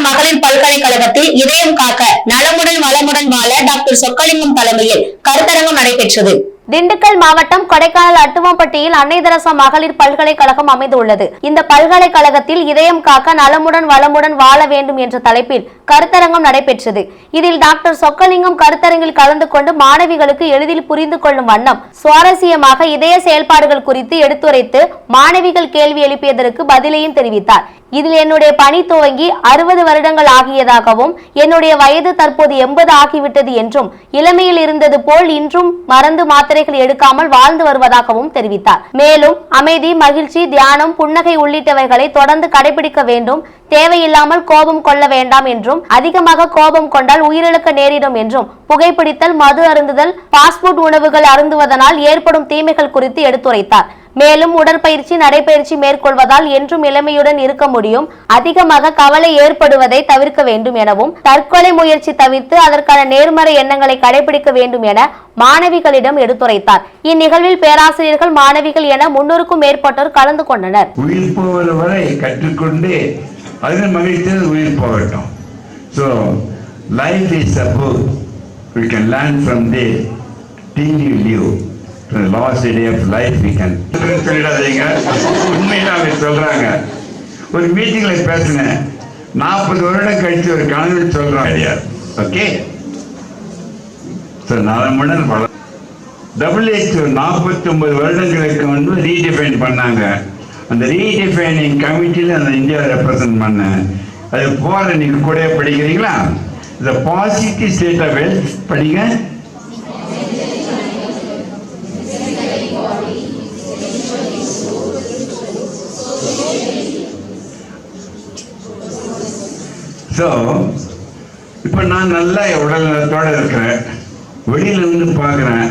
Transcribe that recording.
மகளிர் பல்கலைக்கழகத்தில் இதயம் காக்க நலமுடன் வளமுடன் வாழ டாக்டர் சொக்கலிங்கம் தலைமையில் கருத்தரங்கம் நடைபெற்றது. திண்டுக்கல் மாவட்டம் கொடைக்கானல் அட்டுவம்பட்டியில் அன்னைதரச மகளிர் பல்கலைக்கழகம் அமைந்துள்ளது. இந்த பல்கலைக்கழகத்தில் இதயம் காக்க நலமுடன் வளமுடன் வாழ வேண்டும் என்ற தலைப்பில் கருத்தரங்கம் நடைபெற்றது. இதில் டாக்டர் சொக்கலிங்கம் கருத்தரங்கில் கலந்து கொண்டு மாணவிகளுக்கு எளிதில் புரிந்து கொள்ளும் வண்ணம் சுவாரஸ்யமாக இதய செயல்பாடுகள் குறித்து எடுத்துரைத்து மாணவிகள் கேள்வி எழுப்பியதற்கு பதிலையும் தெரிவித்தார். இதில் என்னுடைய பணி துவங்கி அறுபது வருடங்கள் ஆகியதாகவும் என்னுடைய வயது தற்போது எண்பது ஆகிவிட்டது என்றும் இளமையில் இருந்தது போல் இன்றும் மறந்து மாத்த மாத்திரைகள் எடுக்காமல் வாழ்ந்து வருவதாகவும் தெரிவித்தார். மேலும் அமைதி மகிழ்ச்சி தியானம் புன்னகை உள்ளிட்டவைகளை தொடர்ந்து கடைபிடிக்க வேண்டும். தேவையில்லாமல் கோபம் கொள்ள வேண்டாம் என்றும் அதிகமாக கோபம் கொண்டால் உயிரிழக்க நேரிடும் என்றும் புகைப்பிடித்தல் மது அருந்துதல் பாஸ்போர்ட் உணவுகள் அருந்துவதனால் ஏற்படும் தீமைகள் குறித்து எடுத்துரைத்தார். மேலும் உடற்பயிற்சி நடைபயிற்சி மேற்கொள்வதால் என்றும் இளமையுடன் இருக்க முடியும். அதிகமாக கவலை ஏற்படுவதை தவிர்க்க வேண்டும் எனவும் தற்கொலை முயற்சி தவிர்த்து அதற்கான நேர்மறை எண்ணங்களை கடைபிடிக்க வேண்டும் என மாணவிகளிடம் எடுத்துரைத்தார். இந்நிகழ்வில் பேராசிரியர்கள் மாணவிகள் என முன்னூறுக்கும் மேற்பட்டோர் கலந்து கொண்டனர். உயிர் போகிற வரை கற்றுக்கொண்டு அதில் மகிழ்ச்சியில் உயிர் போகட்டும். So life is a book we can learn from the deal you live last day of life we can சொல்லிடாதீங்க உண்மையில அவங்க சொல்றாங்க. ஒரு மீட்டிங்கில் பேசினேன். நாற்பது வருடம் கழிச்சு ஒரு கணவன் சொல்றான் கிடையாது ஓகே நலமுடன் வள டபிள்யூஹெச்ஓ நாற்பத்தி ஒன்பது வருடங்களுக்கு முன்பு ரீடிஃபைன் பண்ணாங்க. அந்த ரீடிஃபைனிங் கமிட்டியில் அந்த இந்தியா ரெப்ரசன்ட் பண்ணேன். அது போகிற நீங்கள் கூட படிக்கிறீங்களா? இந்த பாசிட்டிவ் ஸ்டேட் ஆஃப் ஹெல்த் படிங்க. ஸோ இப்போ நான் நல்லா உடல் நலத்தோட இருக்கிறேன். வெளியில இருந்து பார்க்குறேன்.